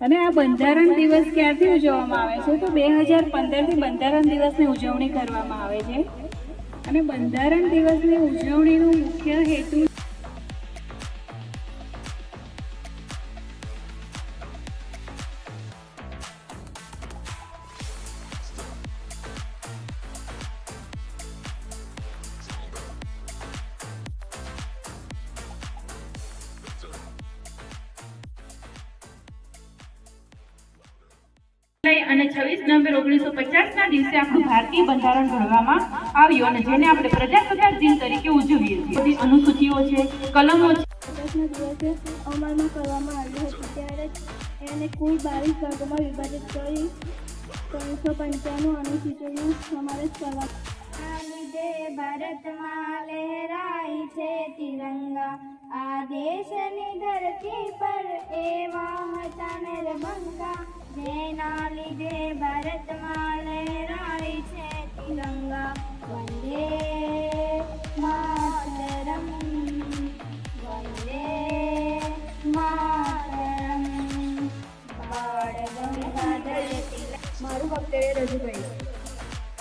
અને આ બંધારણ દિવસ ક્યારથી ઉજવવામાં આવે છે? તો બે હજાર પંદરથી બંધારણ દિવસની ઉજવણી કરવામાં આવે છે. અને બંધારણ દિવસની ઉજવણીનો મુખ્ય હેતુ અને છવ્વીસ નવેમ્બર ઓગણીસો પચાસના દિવસે આપણું ભારતીય બંધારણ ઘડવામાં આવ્યું અને જેને આપણે પ્રજાસત્તાક દિન તરીકે ઉજવીએ છીએ. બધી અનુસૂચિઓ છે કલમો છે. પચાસના દિવસે અમલમાં કરવામાં આવ્યું હતું ત્યારે એને કુલ બાવીસ ભાગોમાં વિભાજિત કરી ત્રણસો પંચાણું અનુસૂચિનો સમાવેશ કરવા આ લીધે ભારતમાં લહેરાય છે તિરંગા. આ દેશની ધરતી પર એવા હતા નરબંકા જેના લીધે ભારતમાં લહેરાય છે તિરંગા. વંદે માતરમ. વંદે માતરમ. મારું વક્તવ્ય રજૂ કર્યું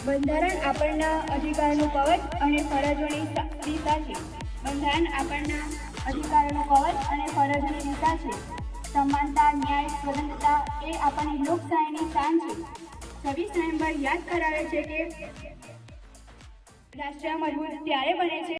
બંધારણ આપણના અધિકારનું કવચ અને ફરજોની દિશા છે. બંધારણ આપણના અધિકારનું કવચ અને ફરજોની દિશા છે. સમાનતા ન્યાય સ્વતંત્રતા એ આપણી લોકશાહીની શાન છે છવ્વીસ નવેમ્બર યાદ કરાવે છે કે રાષ્ટ્ર મજબૂત ત્યારે બને છે